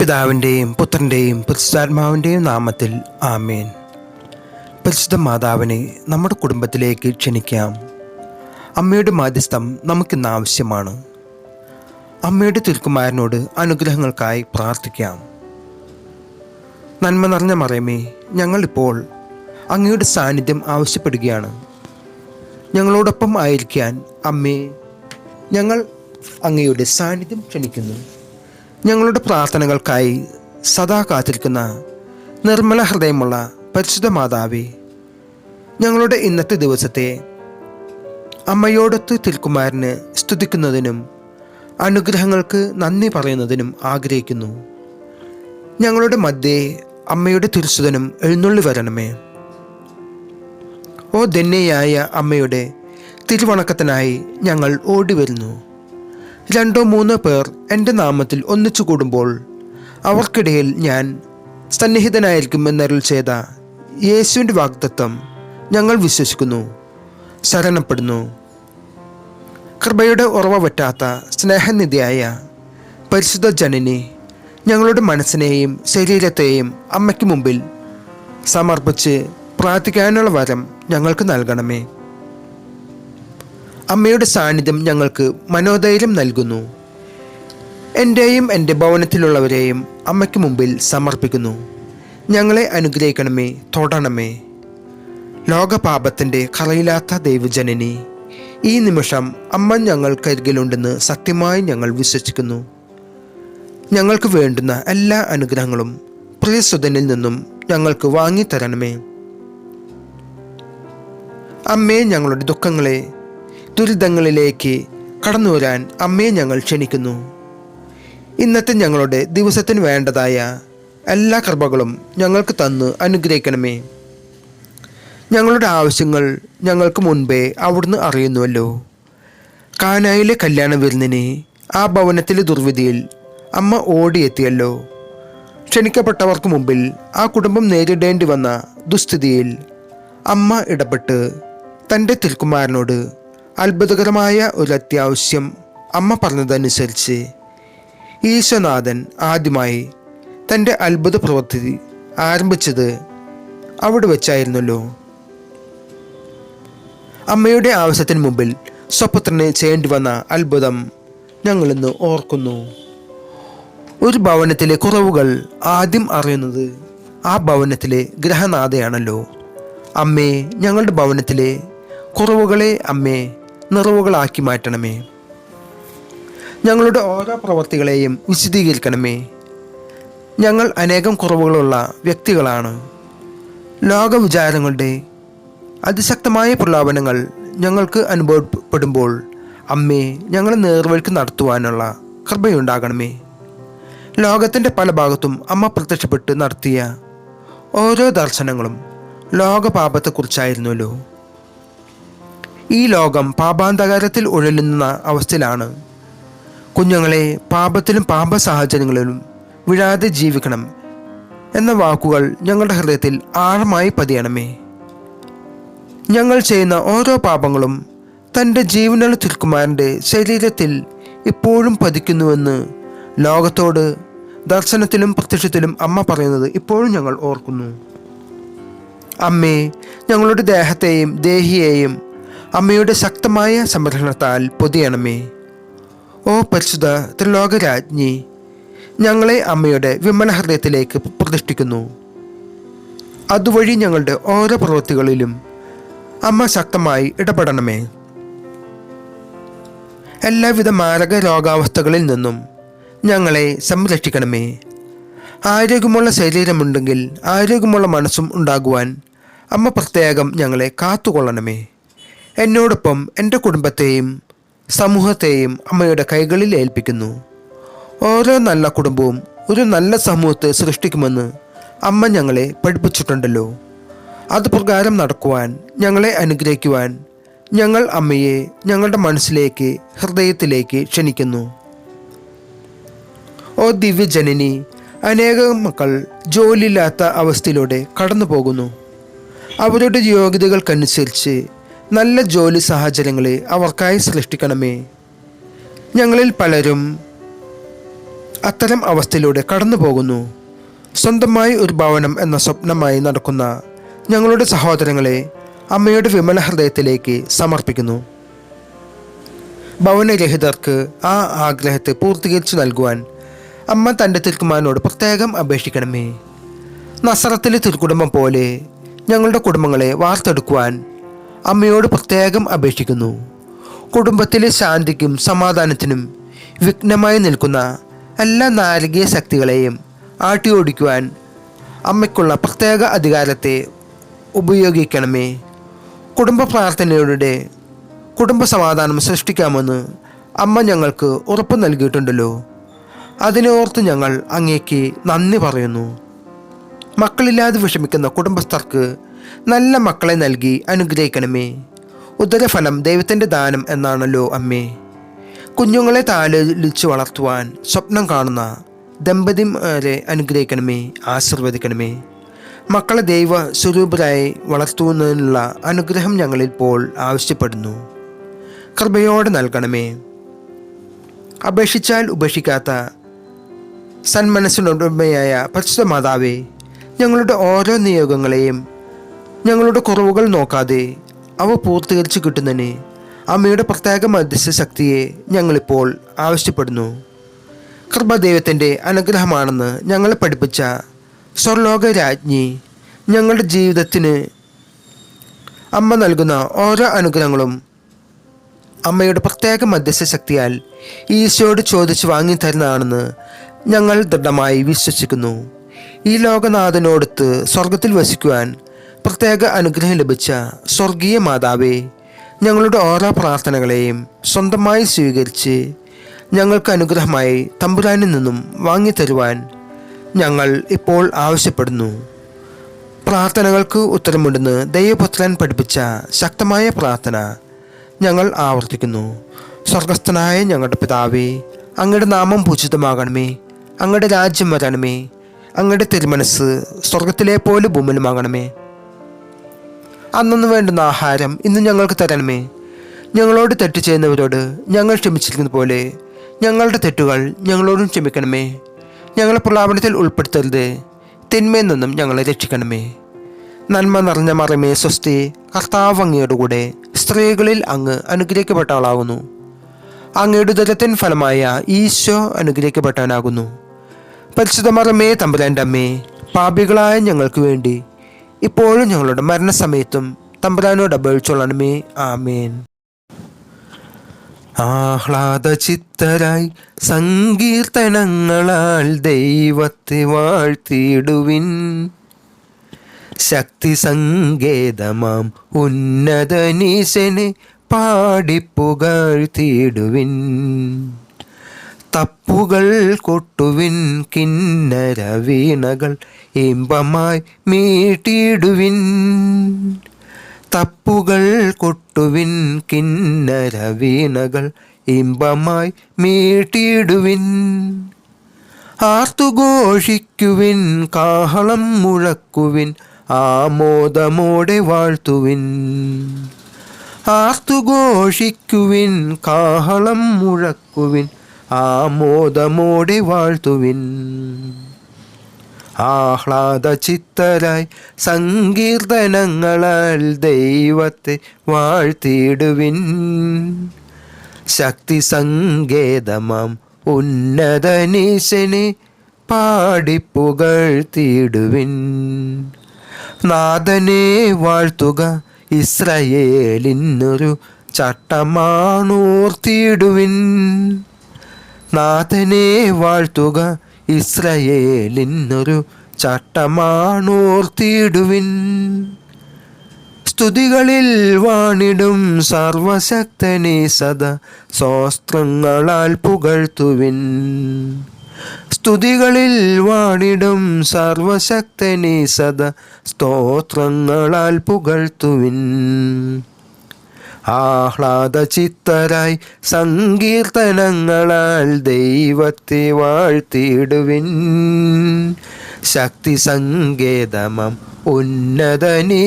പിതാവിന്റെയും പുത്രന്റെയും പരിശുദ്ധാത്മാവിന്റെയും നാമത്തിൽ ആമേൻ. പരിശുദ്ധ മാതാവിനെ നമ്മുടെ കുടുംബത്തിലേക്ക് ക്ഷണിക്കാം. അമ്മയുടെ മാധ്യസ്ഥം നമുക്കിന്ന് ആവശ്യമാണ്. അമ്മയുടെ തിരുക്കുമാരനോട് അനുഗ്രഹങ്ങൾക്കായി പ്രാർത്ഥിക്കാം. നന്മ നിറഞ്ഞ മറയമേ ഞങ്ങളിപ്പോൾ അങ്ങയുടെ സാന്നിധ്യം ആവശ്യപ്പെടുകയാണ്. ഞങ്ങളോടൊപ്പം ആയിരിക്കാൻ അമ്മേ ഞങ്ങൾ അങ്ങയുടെ സാന്നിധ്യം ക്ഷണിക്കുന്നു. ഞങ്ങളുടെ പ്രാർത്ഥനകൾക്കായി സദാ കാത്തിരിക്കുന്ന നിർമ്മല ഹൃദയമുള്ള പരിശുദ്ധ മാതാവേ ഞങ്ങളുടെ ഇന്നത്തെ ദിവസത്തെ അമ്മയോടൊത്ത് തിരുക്കുമാരന് സ്തുതിക്കുന്നതിനും അനുഗ്രഹങ്ങൾക്ക് നന്ദി പറയുന്നതിനും ആഗ്രഹിക്കുന്നു. ഞങ്ങളുടെ മധ്യേ അമ്മയുടെ തിരുസുതനും എഴുന്നള്ളി വരണമേ. ഓ ധന്യയായ അമ്മയുടെ തിരുവണക്കത്തിനായി ഞങ്ങൾ ഓടി വരുന്നു രണ്ടോ മൂന്നോ പേർ എന്റെ നാമത്തിൽ ഒന്നിച്ചു കൂടുമ്പോൾ അവർക്കിടയിൽ ഞാൻ സന്നിഹിതനായിരിക്കും എന്നരുൾ ചെയ്ത യേശുവിന്റെ വാഗ്ദത്വം ഞങ്ങൾ വിശ്വസിക്കുന്നു ശരണപ്പെടുന്നു. കൃപയുടെ ഉറവ പറ്റാത്ത സ്നേഹനിധിയായ പരിശുദ്ധ ജനനി ഞങ്ങളുടെ മനസ്സിനെയും ശരീരത്തെയും അമ്മയ്ക്ക് മുമ്പിൽ സമർപ്പിച്ച് പ്രാർത്ഥിക്കാനുള്ള വരം ഞങ്ങൾക്ക് നൽകണമേ. അമ്മയുടെ സാന്നിധ്യം ഞങ്ങൾക്ക് മനോധൈര്യം നൽകുന്നു. എന്റെയും എന്റെ ഭവനത്തിലുള്ളവരെയും അമ്മയ്ക്ക് മുമ്പിൽ സമർപ്പിക്കുന്നു. ഞങ്ങളെ അനുഗ്രഹിക്കണമേ തൊടണമേ. ലോകപാപത്തിന്റെ കറയില്ലാത്ത ദൈവജനനി ഈ നിമിഷം അമ്മ ഞങ്ങൾക്കരികിലുണ്ടെന്ന് സത്യമായി ഞങ്ങൾ വിശ്വസിക്കുന്നു. ഞങ്ങൾക്ക് വേണ്ടുന്ന എല്ലാ അനുഗ്രഹങ്ങളും പ്രിയസുതനിൽ നിന്നും ഞങ്ങൾക്ക് വാങ്ങിത്തരണമേ. അമ്മേ ഞങ്ങളുടെ ദുഃഖങ്ങളെ ദുരിതങ്ങളിലേക്ക് കടന്നു വരാൻ അമ്മയെ ഞങ്ങൾ ക്ഷണിക്കുന്നു. ഇന്നത്തെ ഞങ്ങളുടെ ദിവസത്തിന് വേണ്ടതായ എല്ലാ കൃപകളും ഞങ്ങൾക്ക് തന്ന് അനുഗ്രഹിക്കണമേ. ഞങ്ങളുടെ ആവശ്യങ്ങൾ ഞങ്ങൾക്ക് മുൻപേ അവിടുന്ന് അറിയുന്നുവല്ലോ. കാനായിലെ കല്യാണ വിരുന്നിന് ആ ഭവനത്തിലെ ദുർവിധിയിൽ അമ്മ ഓടിയെത്തിയല്ലോ. ക്ഷണിക്കപ്പെട്ടവർക്ക് മുമ്പിൽ ആ കുടുംബം നേരിടേണ്ടി വന്ന ദുസ്ഥിതിയിൽ അമ്മ ഇടപെട്ട് തന്റെ തിരുക്കുമാരനോട് അത്ഭുതകരമായ ഒരു അത്യാവശ്യം അമ്മ പറഞ്ഞതനുസരിച്ച് ഈശ്വനാഥൻ ആദ്യമായി തന്റെ അത്ഭുത പ്രവൃത്തി ആരംഭിച്ചത് അവിടെ വെച്ചായിരുന്നല്ലോ. അമ്മയുടെ ആവശ്യത്തിന് മുമ്പിൽ സ്വപുത്രന് ചെയ്യേണ്ടി വന്ന അത്ഭുതം ഞങ്ങളിന്ന് ഓർക്കുന്നു. ഒരു ഭവനത്തിലെ കുറവുകൾ ആദ്യം അറിയുന്നത് ആ ഭവനത്തിലെ ഗ്രഹനാഥയാണല്ലോ. അമ്മേ ഞങ്ങളുടെ ഭവനത്തിലെ കുറവുകളെ അമ്മേ നിറവുകളാക്കി മാറ്റണമേ. ഞങ്ങളുടെ ഓരോ പ്രവൃത്തികളെയും വിശദീകരിക്കണമേ. ഞങ്ങൾ അനേകം കുറവുകളുള്ള വ്യക്തികളാണ്. ലോകവിചാരങ്ങളുടെ അതിശക്തമായ പ്രലോഭനങ്ങൾ ഞങ്ങൾക്ക് അനുഭവപ്പെടുമ്പോൾ അമ്മേ ഞങ്ങളെ നേർവഴിക്ക് നടത്തുവാനുള്ള കൃപയുണ്ടാകണമേ. ലോകത്തിന്റെ പല ഭാഗത്തും അമ്മ പ്രത്യക്ഷപ്പെട്ട് നടത്തിയ ഓരോ ദർശനങ്ങളും ലോകപാപത്തെക്കുറിച്ചായിരുന്നല്ലോ. ഈ ലോകം പാപാന്തകാരത്തിൽ ഉഴലുന്ന അവസ്ഥയിലാണ്. കുഞ്ഞുങ്ങളെ പാപത്തിലും പാപ സാഹചര്യങ്ങളിലും വിഴാതെ ജീവിക്കണം എന്ന വാക്കുകൾ ഞങ്ങളുടെ ഹൃദയത്തിൽ ആഴമായി പതിയണമേ. ഞങ്ങൾ ചെയ്യുന്ന ഓരോ പാപങ്ങളും തന്റെ ജീവനുള്ള തിരുക്കുമാരന്റെ ശരീരത്തിൽ ഇപ്പോഴും പതിക്കുന്നുവെന്ന് ലോകത്തോട് ദർശനത്തിലും പ്രത്യക്ഷത്തിലും അമ്മ പറയുന്നത് ഇപ്പോഴും ഞങ്ങൾ ഓർക്കുന്നു. അമ്മേ ഞങ്ങളുടെ ദേഹത്തെയും ദേഹിയെയും അമ്മയുടെ ശക്തമായ സംരക്ഷണത്താൽ പൊതിയണമേ. ഓ പരിശുദ്ധ ത്രിലോകരാജ്ഞി ഞങ്ങളെ അമ്മയുടെ വിമല ഹൃദയത്തിലേക്ക് പ്രതിഷ്ഠിക്കുന്നു. അതുവഴി ഞങ്ങളുടെ ഓരോ പ്രവൃത്തികളിലും അമ്മ ശക്തമായി ഇടപെടണമേ. എല്ലാവിധ മാരക രോഗാവസ്ഥകളിൽ നിന്നും ഞങ്ങളെ സംരക്ഷിക്കണമേ. ആരോഗ്യമുള്ള ശരീരമുണ്ടെങ്കിൽ ആരോഗ്യമുള്ള മനസ്സും ഉണ്ടാകുവാൻ അമ്മ പ്രത്യേകം ഞങ്ങളെ കാത്തുകൊള്ളണമേ. എന്നോടൊപ്പം എന്റെ കുടുംബത്തെയും സമൂഹത്തെയും അമ്മയുടെ കൈകളിൽ ഏൽപ്പിക്കുന്നു. ഓരോ നല്ല കുടുംബവും ഒരു നല്ല സമൂഹത്തെ സൃഷ്ടിക്കുമെന്ന് അമ്മ ഞങ്ങളെ പഠിപ്പിച്ചിട്ടുണ്ടല്ലോ. അത് പ്രകാരം നടക്കുവാൻ ഞങ്ങളെ അനുഗ്രഹിക്കുവാൻ ഞങ്ങൾ അമ്മയെ ഞങ്ങളുടെ മനസ്സിലേക്ക് ഹൃദയത്തിലേക്ക് ക്ഷണിക്കുന്നു. ഓ ദിവ്യജനനി അനേകം മക്കൾ ജോലിയില്ലാത്ത അവസ്ഥയിലൂടെ കടന്നു പോകുന്നു അവരുടെ യോഗ്യതകൾക്കനുസരിച്ച് നല്ല ജോലി സാഹചര്യങ്ങളെ അവർക്കായി സൃഷ്ടിക്കണമേ. ഞങ്ങളിൽ പലരും അത്തരം അവസ്ഥയിലൂടെ കടന്നു പോകുന്നു സ്വന്തമായി ഒരു ഭവനം എന്ന സ്വപ്നമായി നടക്കുന്ന ഞങ്ങളുടെ സഹോദരങ്ങളെ അമ്മയുടെ വിമല ഹൃദയത്തിലേക്ക് സമർപ്പിക്കുന്നു. ഭവനരഹിതർക്ക് ആ ആഗ്രഹത്തെ പൂർത്തീകരിച്ചു നൽകുവാൻ അമ്മ തന്റെ തിരുക്കുമാരനോട് പ്രത്യേകം അപേക്ഷിക്കണമേ. നസറത്തിലെ തിരുക്കുടുംബം പോലെ ഞങ്ങളുടെ കുടുംബങ്ങളെ വാർത്തെടുക്കുവാൻ അമ്മയോട് പ്രത്യേകം അപേക്ഷിക്കുന്നു. കുടുംബത്തിലെ ശാന്തിക്കും സമാധാനത്തിനും വിഘ്നമായി നിൽക്കുന്ന എല്ലാ നാരകീയ ശക്തികളെയും ആട്ടിയോടിക്കുവാൻ അമ്മയ്ക്കുള്ള പ്രത്യേക അധികാരത്തെ ഉപയോഗിക്കണമേ. കുടുംബ പ്രാർത്ഥനയുടെ കുടുംബ സമാധാനം സൃഷ്ടിക്കാമെന്ന് അമ്മ ഞങ്ങൾക്ക് ഉറപ്പ് നൽകിയിട്ടുണ്ടല്ലോ. അതിനോർത്ത് ഞങ്ങൾ അങ്ങേക്ക് നന്ദി പറയുന്നു. മക്കളില്ലാതെ വിഷമിക്കുന്ന കുടുംബസ്ഥർക്ക് നല്ല മക്കളെ നൽകി അനുഗ്രഹിക്കണമേ. ഉദരഫലം ദൈവത്തിന്റെ ദാനം എന്നാണല്ലോ അമ്മേ. കുഞ്ഞുങ്ങളെ താലോലിച്ച് വളർത്തുവാൻ സ്വപ്നം കാണുന്ന ദമ്പതിമാരെ അനുഗ്രഹിക്കണമേ ആശീർവദിക്കണമേ. മക്കളെ ദൈവ സ്വരൂപരായി വളർത്തുന്നതിനുള്ള അനുഗ്രഹം ഞങ്ങളിപ്പോൾ ആവശ്യപ്പെടുന്നു. കൃപയോടെ നൽകണമേ. അപേക്ഷിച്ചാൽ ഉപേക്ഷിക്കാത്ത സന്മനസ്സിനുടമയായ പരിശുദ്ധ മാതാവേ ഞങ്ങളുടെ ഓരോ നിയോഗങ്ങളെയും ഞങ്ങളുടെ കുറവുകൾ നോക്കാതെ അവ പൂർത്തീകരിച്ച് കിട്ടുന്നതിന് അമ്മയുടെ പ്രത്യേക മധ്യസ്ഥ ശക്തിയെ ഞങ്ങളിപ്പോൾ ആവശ്യപ്പെടുന്നു. കൃപദൈവത്തിന്റെ അനുഗ്രഹമാണെന്ന് ഞങ്ങളെ പഠിപ്പിച്ച സ്വർലോക രാജ്ഞി ഞങ്ങളുടെ ജീവിതത്തിന് അമ്മ നൽകുന്ന ഓരോ അനുഗ്രഹങ്ങളും അമ്മയുടെ പ്രത്യേക മധ്യസ്ഥ ശക്തിയാൽ ഈശോയോട് ചോദിച്ച് വാങ്ങി തരുന്നതാണെന്ന് ഞങ്ങൾ ദൃഢമായി വിശ്വസിക്കുന്നു. ഈ ലോകനാഥനോടുത്ത് സ്വർഗത്തിൽ വസിക്കുവാൻ പ്രത്യേക അനുഗ്രഹം ലഭിച്ച സ്വർഗീയ മാതാവേ ഞങ്ങളുടെ ഓരോ പ്രാർത്ഥനകളെയും സ്വന്തമായി സ്വീകരിച്ച് ഞങ്ങൾക്ക് അനുഗ്രഹമായി തമ്പുരാനിൽ നിന്നും വാങ്ങി വാങ്ങിത്തരുവാൻ ഞങ്ങൾ ഇപ്പോൾ ആവശ്യപ്പെടുന്നു. പ്രാർത്ഥനകൾക്ക് ഉത്തരമുണ്ടെന്ന് ദൈവപുത്രൻ പഠിപ്പിച്ച ശക്തമായ പ്രാർത്ഥന ഞങ്ങൾ ആവർത്തിക്കുന്നു. സ്വർഗസ്ഥനായ ഞങ്ങളുടെ പിതാവേ അങ്ങയുടെ നാമം പൂജിതമാകണമേ അങ്ങയുടെ രാജ്യം വരണമേ അങ്ങയുടെ തിരുമനസ് സ്വർഗത്തിലെ പോലെ ഭൂമിയിലുമാകണമേ അന്നു വേണ്ടുന്ന ആഹാരം ഇന്ന് ഞങ്ങൾക്ക് തരണമേ. ഞങ്ങളോട് തെറ്റ് ചെയ്യുന്നവരോട് ഞങ്ങൾ ക്ഷമിച്ചിരിക്കുന്ന പോലെ ഞങ്ങളുടെ തെറ്റുകൾ ഞങ്ങളോടും ക്ഷമിക്കണമേ. ഞങ്ങളെ പ്രലാപനത്തിൽ ഉൾപ്പെടുത്തരുത്. തിന്മയിൽ നിന്നും ഞങ്ങളെ രക്ഷിക്കണമേ. നന്മ നിറഞ്ഞ മറമേ സ്വസ്തി കർത്താവ് സ്ത്രീകളിൽ അങ്ങ് അനുഗ്രഹിക്കപ്പെട്ട ആളാകുന്നു അങ്ങയുടെ ദുരത്തിൻ ഫലമായ ഈശോ അനുഗ്രഹിക്കപ്പെട്ടവനാകുന്നു. പരിശുദ്ധ മറമേ തമ്പുരാന്റെ അമ്മേ പാപികളായ ഞങ്ങൾക്ക് വേണ്ടി ഇപ്പോഴും ഞങ്ങളുടെ മരണസമയത്തും തമ്പുരാനോട് അപേക്ഷിച്ചോളണമേ. ആമേൻ. ആഹ്ലാദ ചിത്തരായി സങ്കീർത്തനങ്ങളാൽ ദൈവത്തെ വാഴ്ത്തിയിടുവിൻ. ശക്തി സങ്കേതമാം ഉന്നതനീശനെ പാടിപ്പുകഴ്ത്തിയിടുവിൻ. തപ്പുകൾ കൊട്ടുവിൻ കിന്നര വീണകൾ ഇമ്പമായി മീട്ടിയിടുവിൻ തപ്പുകൾ കൊട്ടുവിൻ കിന്നര വീണകൾ ഇമ്പമായി മീട്ടിയിടുവിൻ ആർത്തുഘോഷിക്കുവിൻ കാഹളം മുഴക്കുവിൻ ആമോദമോടെ വാഴ്ത്തുവിൻ. ആർത്തുഘോഷിക്കുവിൻ കാഹളം മുഴക്കുവിൻ ആമോദമോടെ വാഴ്ത്തുവിൻ. ആഹ്ലാദ ചിത്തരായി സങ്കീർത്തനങ്ങളാൽ ദൈവത്തെ വാഴ്ത്തിയിടുവിൻ. ശക്തി സങ്കേതമാം ഉന്നതനീശനെ പാടിപ്പുകഴ്ത്തിയിടുവിൻ. നാഥനെ വാഴ്ത്തുക ഇസ്രയേലിന്നൊരു ചട്ടമാണൂർത്തിയിടുവിൻ. നാഥനെ വാഴ്ത്തുക ഇസ്രയേലിന്നൊരു ചട്ടമാണോർത്തിയിടുവിൻ സ്തുതികളിൽ വാണിടും സർവശക്തനെ സദ സ്വസ്ത്രങ്ങളാൽ പുകഴ്ത്തുവിൻ. സ്തുതികളിൽ വാണിടും സർവശക്തനെ സദ സ്തോത്രങ്ങളാൽ പുകഴ്ത്തുവിൻ. ആഹ്ലാദ ചിത്തരായി സങ്കീർത്തനങ്ങളാൽ ദൈവത്തെ വാഴ്ത്തിയിടുവിൻ. ശക്തി സങ്കേതമം ഉന്നതനി